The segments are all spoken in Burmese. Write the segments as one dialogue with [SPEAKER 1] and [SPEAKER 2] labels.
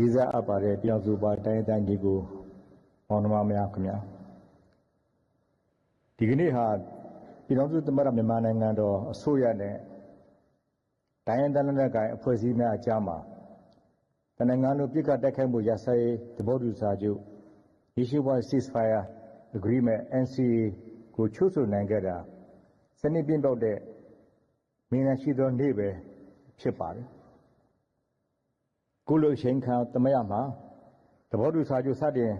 [SPEAKER 1] လေးစားအပ်ပါတယ်ပြည်အောင်စုပါတိုင်းတိုင်းကြီးကိုမောင်နှမများခင်ဗျာဒီကနေ့ဟာပြည်အောင်စုသမ္မတမြန်မာနိုင်ငံတော်အစိုးရနဲ့တိုင်းရင်းသားလက်နက်ကိုင်အဖွဲ့အစည်းများအကြားမှာတနင်္ဂနွေပြည်ကတက်ခိုက်မှုရစရေးသဘောတူစာချုပ် Nationwide Ceasefire Agreement NCA ကိုချုပ်ဆိုနိုင်ခဲ့တာစနစ်ပြည့်တော့တဲ့မင်းရှိသောနေ့ပဲဖြစ်ပါတယ် ကုလရှင်ခံတမယမှာသဘောတူစာချုပ်စတင်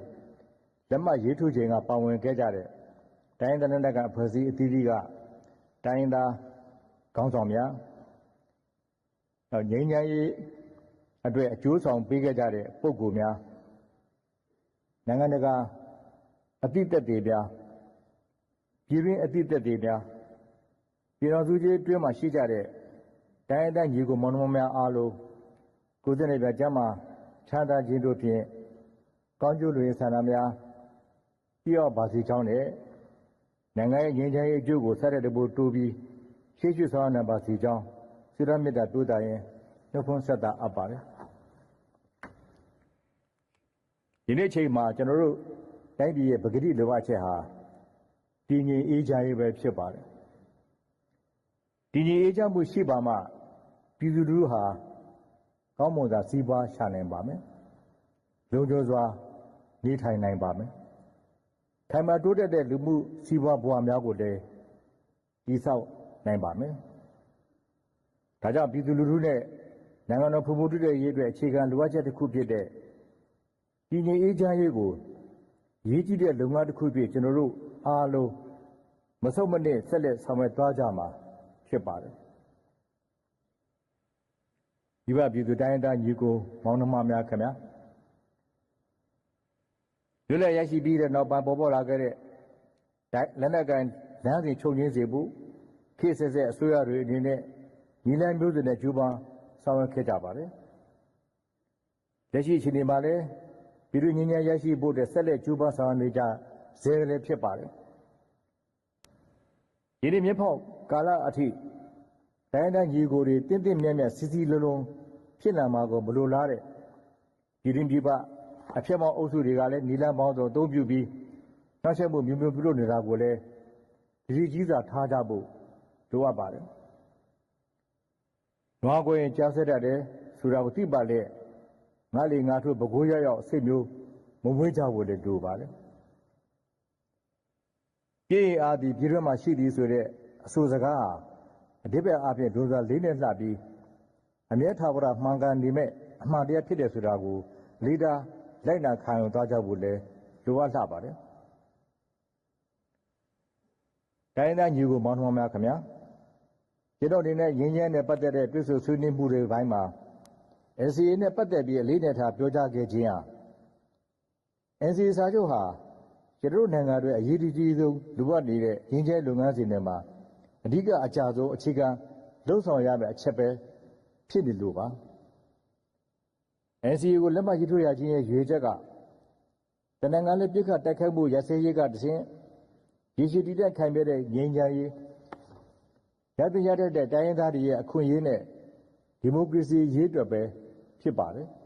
[SPEAKER 1] လက်မှတ်ရေးထိုးချိန်ကပါဝင်ခဲ့ကြတဲ့တိုင်းဒေသနဲ့ကအဖွဲ့အစည်းအသီးသီးကတိုင်းသားခေါင်းဆောင်များငြိမ်းချမ်းရေးအတွက်အကျိုးဆောင်ပေးခဲ့ကြတဲ့ပုဂ္ဂိုလ်များနိုင်ငံတကာအတိတ်သက်တွေများပြည်တွင်းအတိတ်သက်တွေများပြည်တော်စုကြီးတွင်းမှာရှိကြတဲ့တိုင်းတိုင်းညီကိုမောင်နှမများအားလုံး ကိုယ်စနေပြကျမ်းမှာခြားသာခြင်းတို့ဖြင့်ကောင်းကျိုးတွေဆန္ဒများပြည့်အောင်ပါစီကြောင်းနဲ့နိုင်ငံရဲ့ငြိမ်းချမ်းရေးအကျိုးကိုဆက်တဲ့တပိုးတိုးပြီးရှေ့ရှုဆောင်နိုင်ပါစီကြောင်းစိရမေတ္တာတိုးတာရင်နှုတ်ခွန်းဆက်တာအပ်ပါတယ်ဒီနေ့ချိန်မှာကျွန်တော်တို့တိုင်းပြည်ရဲ့ပဂတိလိုအပ်ချက်ဟာတည်ငြိမ်အေးချမ်းရေးပဲဖြစ်ပါတယ်တည်ငြိမ်အေးချမ်းမှုရှိပါမှပြည်သူလူထုဟာ ကောင်းမွန်စွာစီးပွားရှာနိုင်ပါမယ်လုံခြုံစွာနေထိုင်နိုင်ပါမယ်ထိုင်မှာတိုးတက်တဲ့လူမှုစီးပွားဘဝများကိုလည်းတည်ဆောက်နိုင်ပါမယ်ဒါကြောင့်ပြည်သူလူထုနဲ့နိုင်ငံတော်ဖွံ့ဖြိုးတိုးတက်ရေးအတွက်အခြေခံလိုအပ်ချက်တစ်ခုဖြစ်တဲ့တည်ငြိမ်အေးချမ်းရေးကိုရေးကြည့်တဲ့လုပ်ငန်းတစ်ခုဖြစ်ကျွန်တော်တို့အားလုံးမဆုတ်မနစ်ဆက်လက်ဆောင်ရွက်သွားကြမှာဖြစ်ပါတယ် ဒီဘပြည်သူတိုင်းတိုင်းညီကိုမောင်နှမများခင်ဗျာလွတ်လပ်ရရှိပြီးတဲ့နောက်ပိုင်းပေါ်ပေါ်လာခဲ့တဲ့လက်နက်ကန်လမ်းစဉ်ချုပ်ငင်းစေဖို့ခေတ်ဆက်ဆက်အစိုးရတွေအနေနဲ့ညီလန်းမျိုးစုံနဲ့ကျူးပန်းဆောင်ရွက်ခဲ့ကြပါတယ်လက်ရှိအချိန်မှာလည်းပြည်သူငြိမ်းချမ်းရရှိဖို့တဲ့ဆက်လက်ကျူးပန်းဆောင်ရွက်နေကြဇဲလည်းဖြစ်ပါတယ်ဒီနေ့မြဖောက်ကာလအထိ တိုင်းတိုင်းညီကိုတွေတင့်တင့်မြတ်မြတ်စီစီလုံးလုံးဖြစ်လာမှာကိုမလိုလားတဲ့ပြည်တွင်းပြည်ပအဖြစ်မောင်းအုပ်စုတွေကလည်းနီလန်းပေါင်းစုံအသုံးပြုပြီးနှောက်ယှက်မှုမျိုးမျိုးပြုလုပ်နေတာကိုလည်းဒီကြီးစွာထားကြဖို့လိုအပ်ပါတယ်။နွားကိုရင်ကြားဆက်တတ်တယ်ဆိုတာကိုသိပါလေငါလေငါတို့ဘကိုးရရောက်အစိတ်မျိုးမမွေးကြဖို့လည်းလိုပါတယ်။ပြည်ရင်အားဒီပြည်တွင်းမှာရှိသည်ဆိုတဲ့အဆိုစကားဟာ အဓိပ္ပာယ်အပြင်ဒုစရလေးနဲ့လှပြီးအမြဲထာဝရမှန်ကန်နေမဲ့အမှန်တရားဖြစ်တယ်ဆိုတာကိုလေးတာလိုက်နာခံယူသွားကြဖို့လည်းလိုအပ်လှပါတယ်။တိုင်းသားညီကိုမောင်နှမများခင်ဗျာကျွန်တော်ဒီနေ့ရင်းရဲနဲ့ပတ်သက်တဲ့တွစ်ဆိုဆွေးနွေးမှုတွေဘိုင်းမှာ NCA နဲ့ပတ်သက်ပြီးအလေးနဲ့ထားပြောကြားခဲ့ခြင်းဟာ NCA စာချုပ်ဟာကျွန်တော်နိုင်ငံတွေအရေးကြီးဆုံးလိုအပ်နေတဲ့ရင်းကျဲလုပ်ငန်းစဉ်တွေမှာ အဓိကအကြဆုံးအခြေခံလှုံ့ဆော်ရမယ့်အချက်ပဲဖြစ်နေလို့ပါ NCA ကိုလက်မှတ်ရေးထိုးရခြင်းရဲ့ရွေချက်ကတနင်္ဂနွေပြစ်ခတ်တိုက်ခိုက်မှုရစဲရေးကတခြင်းရည်ရှိတည်တဲ့ခိုင်မြဲတဲ့ငြိမ်းချမ်းရေးရတဲ့ရတဲ့တိုင်းရင်းသားတွေရဲ့အခွင့်အရေးနဲ့ဒီမိုကရေစီရေးအတွက်ပဲဖြစ်ပါတယ်။